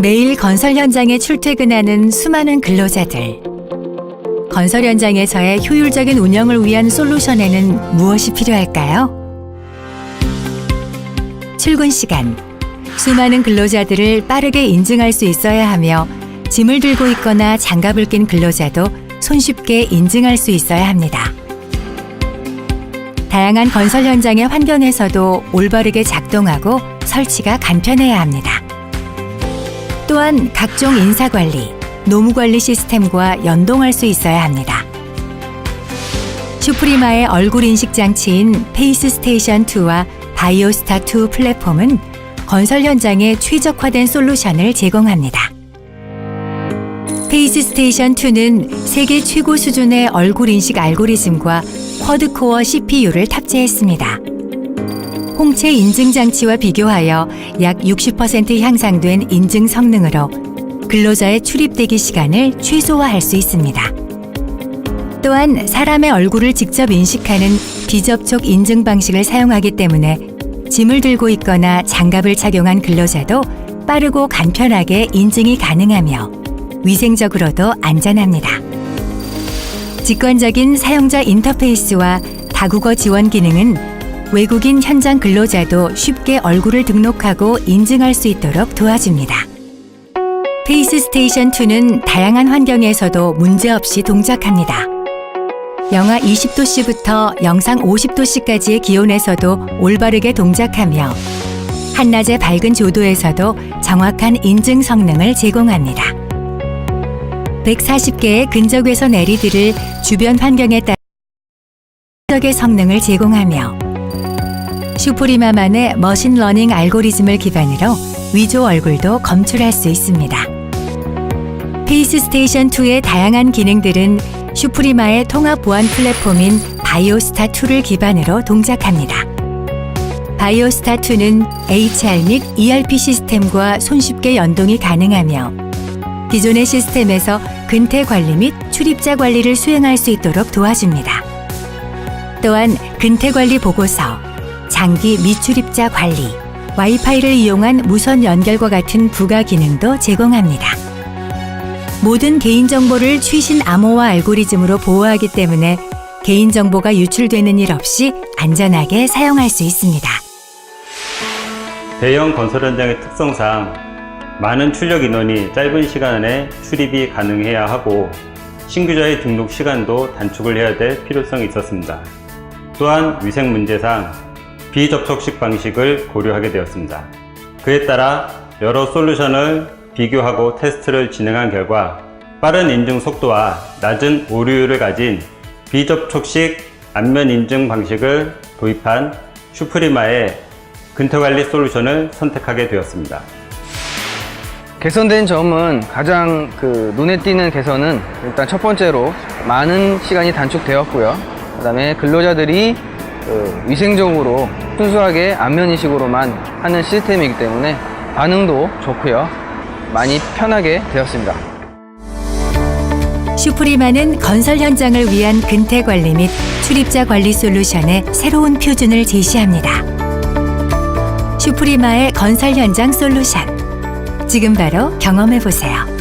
매일 건설 현장에 출퇴근하는 수많은 근로자들. 건설 현장에서의 효율적인 운영을 위한 솔루션에는 무엇이 필요할까요? 출근 시간. 수많은 근로자들을 빠르게 인증할 수 있어야 하며 짐을 들고 있거나 장갑을 낀 근로자도 손쉽게 인증할 수 있어야 합니다. 다양한 건설 현장의 환경에서도 올바르게 작동하고 설치가 간편해야 합니다. 또한 각종 인사관리, 노무관리 시스템과 연동할 수 있어야 합니다. 슈프리마의 얼굴 인식 장치인 페이스 스테이션 2와 바이오스타 2 플랫폼은 건설 현장에 최적화된 솔루션을 제공합니다. 페이스 스테이션 2는 세계 최고 수준의 얼굴 인식 알고리즘과 쿼드코어 CPU를 탑재했습니다. 홍채 인증 장치와 비교하여 약 60% 향상된 인증 성능으로 근로자의 출입 대기 시간을 최소화할 수 있습니다. 또한 사람의 얼굴을 직접 인식하는 비접촉 인증 방식을 사용하기 때문에 짐을 들고 있거나 장갑을 착용한 근로자도 빠르고 간편하게 인증이 가능하며 위생적으로도 안전합니다. 직관적인 사용자 인터페이스와 다국어 지원 기능은 외국인 현장 근로자도 쉽게 얼굴을 등록하고 인증할 수 있도록 도와줍니다. 페이스 스테이션 2는 다양한 환경에서도 문제없이 동작합니다. 영하 20도씨부터 영상 50도씨까지의 기온에서도 올바르게 동작하며 한낮의 밝은 조도에서도 정확한 인증 성능을 제공합니다. 140개의 근적외선 LED를 주변 환경에 따라 적의 성능을 제공하며 슈프리마만의 머신 러닝 알고리즘을 기반으로 위조 얼굴도 검출할 수 있습니다. 페이스 스테이션 2의 다양한 기능들은 슈프리마의 통합 보안 플랫폼인 바이오스타 2를 기반으로 동작합니다. 바이오스타 2는 HR 및 ERP 시스템과 손쉽게 연동이 가능하며 기존의 시스템에서 근태 관리 및 출입자 관리를 수행할 수 있도록 도와줍니다. 또한 근태 관리 보고서, 장기 미출입자 관리, 와이파이를 이용한 무선 연결과 같은 부가 기능도 제공합니다. 모든 개인정보를 최신 암호화 알고리즘으로 보호하기 때문에 개인정보가 유출되는 일 없이 안전하게 사용할 수 있습니다. 대형 건설 현장의 특성상 많은 출력 인원이 짧은 시간 안에 출입이 가능해야 하고 신규자의 등록 시간도 단축을 해야 될 필요성이 있었습니다. 또한 위생 문제상 비접촉식 방식을 고려하게 되었습니다. 그에 따라 여러 솔루션을 비교하고 테스트를 진행한 결과 빠른 인증 속도와 낮은 오류율을 가진 비접촉식 안면 인증 방식을 도입한 슈프리마의 근태관리 솔루션을 선택하게 되었습니다. 개선된 점은 가장 그 눈에 띄는 개선은 일단 첫 번째로 많은 시간이 단축되었고요. 그 다음에 근로자들이 그 위생적으로 순수하게 안면 인식으로만 하는 시스템이기 때문에 반응도 좋고요. 많이 편하게 되었습니다. 슈프리마는 건설 현장을 위한 근태 관리 및 출입자 관리 솔루션의 새로운 표준을 제시합니다. 슈프리마의 건설 현장 솔루션. 지금 바로 경험해 보세요.